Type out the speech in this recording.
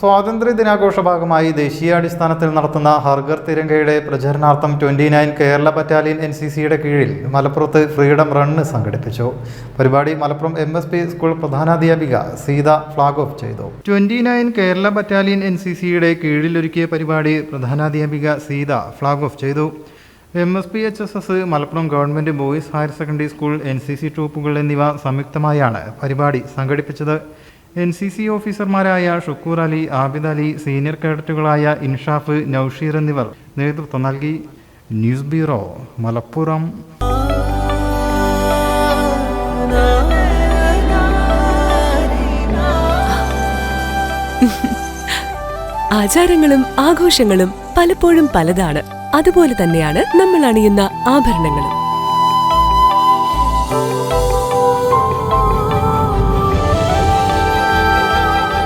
സ്വാതന്ത്ര്യ ദിനാഘോഷ ഭാഗമായി ദേശീയാടിസ്ഥാനത്തിൽ നടത്തുന്ന ഹർഗർ തിരങ്കയുടെ പ്രചരണാർത്ഥം twenty nine Kerala battalion N C സിയുടെ കീഴിൽ മലപ്പുറത്ത് ഫ്രീഡം റണ്ണ് സംഘടിപ്പിച്ചു. പരിപാടി Malappuram M S P school പ്രധാനാധ്യാപിക സീത ഫ്ലാഗ് ഓഫ് ചെയ്തു. Twenty nine Kerala battalion N C സിയുടെ കീഴിലൊരുക്കിയ പരിപാടി പ്രധാനാധ്യാപിക സീത ഫ്ലാഗ് ഓഫ് ചെയ്തു. M S P H S S Malappuram government boys higher secondary school N C C ട്രൂപ്പുകൾ എന്നിവ സംയുക്തമായാണ് പരിപാടി സംഘടിപ്പിച്ചത്. എൻ സി സി ഓഫീസർമാരായ ഷുക്കൂർ അലി ആബിദ് അലി സീനിയർ കേഡറ്റുകളായ ഇൻഷാഫ് നൌഷീർ എന്നിവർ നേതൃത്വം നൽകി. News bureau Malappuram. ആചാരങ്ങളും ആഘോഷങ്ങളും പലപ്പോഴും പലതാണ്. അതുപോലെ തന്നെയാണ് നമ്മൾ അണിയുന്ന ആഭരണങ്ങളും.